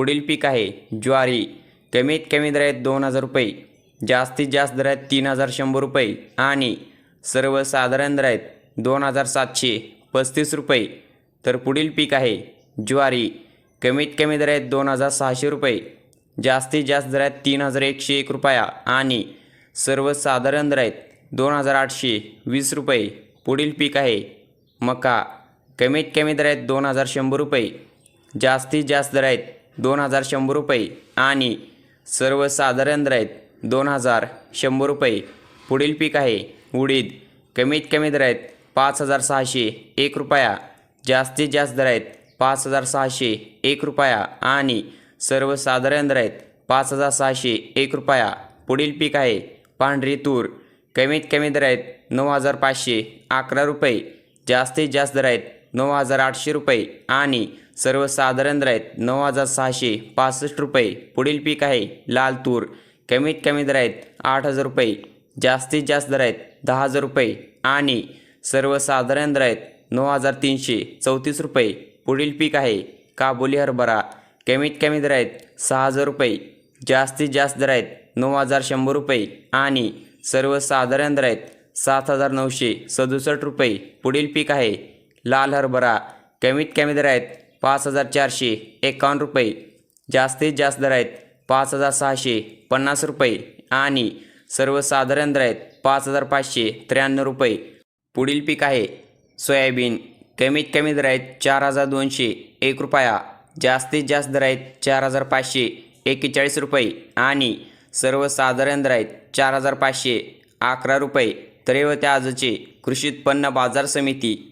पुढील पीक आहे ज्वारी. कमीत कमी दर आहेत दोन हजार रुपये जास्तीत जास्त दर आहेत तीन हजार शंभर रुपये आणि सर्वसाधारण दर आहेत दोन हजार सातशे पस्तीस रुपये. तर पुढील पीक आहे ज्वारी. कमीत कमी दर आहेत दोन हजार सहाशे रुपये जास्तीत जास्त दर आहेत तीन हजार एकशे एक रुपया आणि सर्वसाधारण दर आहेत दोन हजार आठशे वीस रुपये. पुढील पीक आहे मका. कमीत कमी दर आहेत दोन हजार शंभर रुपये जास्तीत जास्त दर आहेत दोन हजार शंभर रुपये. आणि सर्वसाधारण दर आहेत दोन हजार शंभर रुपये. पुढील पीक आहे उडीद. कमीत कमी दर आहेत पाच हजार सहाशे एक रुपया. जास्तीत जास्त दर आहेत पाच हजार सहाशे एक रुपया. आणि सर्वसाधारण दर आहेत पाच हजार सहाशे एक रुपया. पुढील पीक आहे पांढरी तूर. कमीत कमी दर आहेत नऊ हजार पाचशे अकरा रुपये. जास्तीत जास्त दर आहेत नऊ हजार आठशे रुपये आणि सर्वसाधारण दर आहेत नऊ हजार सहाशे पासष्ट रुपये. पुढील पीक आहे लाल तूर कमीत कमी दर आहेत आठ हजार रुपये जास्तीत जास्त दर आहेत दहा हजार रुपये आणि सर्वसाधारण दर आहेत नऊ हजार तीनशे चौतीस रुपये. पुढील पीक आहे काबुली हरभरा. कमीत कमी दर आहेत सहा हजार रुपये जास्तीत जास्त दर आहेत नऊ हजार शंभर रुपये आणि सर्वसाधारण दर आहेत सात हजार नऊशे सदुसष्ट रुपये. पुढील पीक आहे लाल हरभरा. कमीत कमी दर आहेत पाच हजार चारशे एकावन्न रुपये. जास्तीत जास्त दर आहेत पाच हजार सहाशे पन्नास रुपये. आणि सर्वसाधारण दर आहेत पाच हजार पाचशे त्र्याण्णव रुपये. पुढील पीक आहे सोयाबीन. कमीत कमी दर आहेत चार हजार दोनशे एक रुपया. जास्तीत जास्त दर आहेत चार हजार पाचशे एक्केचाळीस रुपये. आणि सर्वसाधारण दर आहेत चार हजार पाचशे अकरा रुपये. तर व त्या आजचे कृषी उत्पन्न बाजार समिती